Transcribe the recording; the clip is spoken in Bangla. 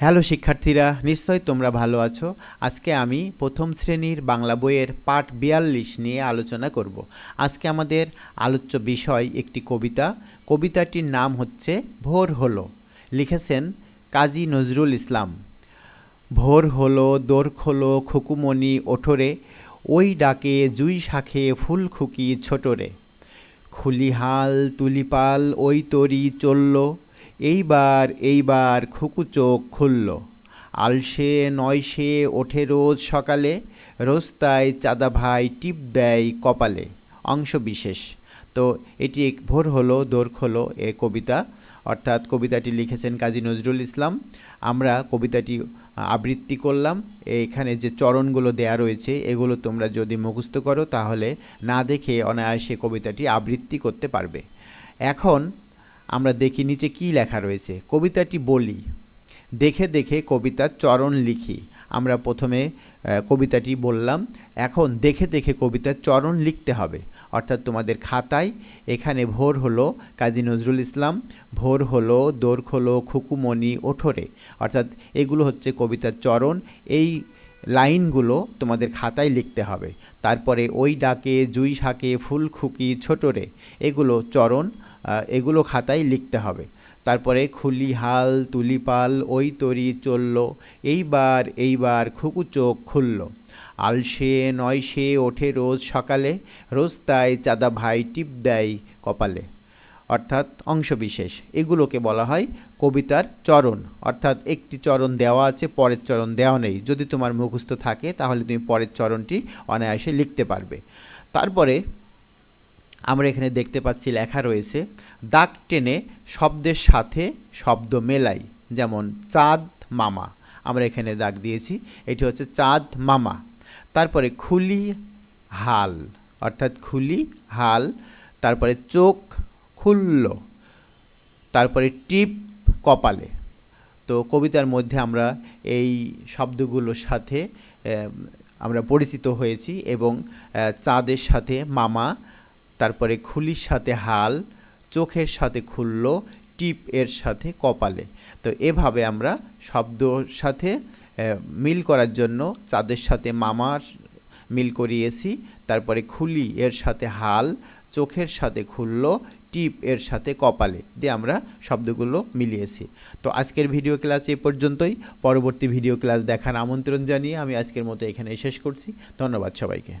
হ্যালো শিক্ষার্থীরা, নিশ্চয়ই তোমরা ভালো আছো। আজকে আমি প্রথম শ্রেণির বাংলা বইয়ের পাঠ বিয়াল্লিশ নিয়ে আলোচনা করব। আজকে আমাদের আলোচ্য বিষয় একটি কবিতা। কবিতাটির নাম হচ্ছে ভোর হলো। লিখেছেন কাজী নজরুল ইসলাম। ভোর হলো, দোর খোলো, খুকুমণি ওঠরে, ওই ডাকে জুই শাখে ফুল খুকি ছোটরে। খুলিহাল তুলিপাল ওই তরি চলল। এইবার এইবার খুকু চোখ খুলল। আলসে, নয়সে ওঠে রোজ সকালে রোস্তায় চাঁদা ভাই টিপ দেয় কপালে। অংশ বিশেষ তো এটি এক ভোর হলো দোরখ হলো এ কবিতা। অর্থাৎ কবিতাটি লিখেছেন কাজী নজরুল ইসলাম। আমরা কবিতাটি আবৃত্তি করলাম। এখানে যে চরণগুলো দেয়া রয়েছে, এগুলো তোমরা যদি মুখস্থ করো, তাহলে না দেখে অনায়াসে কবিতাটি আবৃত্তি করতে পারবে। এখন আমরা দেখি নিচে কি লেখা রয়েছে। কবিতাটি বলি। দেখে দেখে কবিতার চরণ লিখি। আমরা প্রথমে কবিতাটি বললাম, এখন দেখে দেখে কবিতার চরণ লিখতে হবে। অর্থাৎ তোমাদের খাতায় এখানে ভোর হলো কাজী নজরুল ইসলাম, ভোর হলো দোরখ হলো খুকুমণি ওঠরে। অর্থাৎ এগুলো হচ্ছে কবিতার চরণ। এই লাইনগুলো তোমাদের খাতায় লিখতে হবে। তারপরে ওই ডাকে, জুই শাকে ফুল খুকি ছোটরে। এগুলো চরণ। এগুলো খাতায় লিখতে হবে। তারপরে খুলি, হাল, তুলিপাল ওই তরি চলল, এইবার এইবার খুকু চোখ খুলল। আলসে নয় সে ওঠে রোজ সকালে, রোজ তাই চাঁদা ভাই টিপ দেয় কপালে। অর্থাৎ অংশবিশেষ। এগুলোকে বলা হয় কবিতার চরণ। অর্থাৎ একটি চরণ দেওয়া আছে, পরের চরণ দেওয়া নেই। যদি তোমার মুখস্থ থাকে, তাহলে তুমি পরের চরণটি অনায়াসে লিখতে পারবে। তারপরে আমরা এখানে দেখতে পাচ্ছি লেখা রয়েছে, দাগ টেনে শব্দের সাথে শব্দ মেলাই যেমন, চাঁদ মামা আমরা এখানে দাগ দিয়েছি, এটি হচ্ছে চাঁদ মামা তারপরে খুলি হাল অর্থাৎ খুলি হাল তারপরে চোখ খুলল তারপরে টিপ কপালে তো কবিতার মধ্যে আমরা এই শব্দগুলোর সাথে আমরা পরিচিত হয়েছি এবং চাঁদের সাথে মামা তারপরে খুলির সাথে হাল, চোখের সাথে খুলল, টিপ এর সাথে কপালে। তো এভাবে আমরা শব্দর সাথে মিল করার জন্য চাঁদের সাথে মামার মিল করিয়েছি। তারপরে খুলি এর সাথে হাল, চোখের সাথে খুলল, টিপ এর সাথে কপালে দিয়ে আমরা শব্দগুলো মিলিয়েছি। তো আজকের ভিডিও ক্লাস এ পর্যন্তই। পরবর্তী ভিডিও ক্লাস দেখার আমন্ত্রণ জানিয়ে আমি আজকের মতো এখানে শেষ করছি। ধন্যবাদ সবাইকে।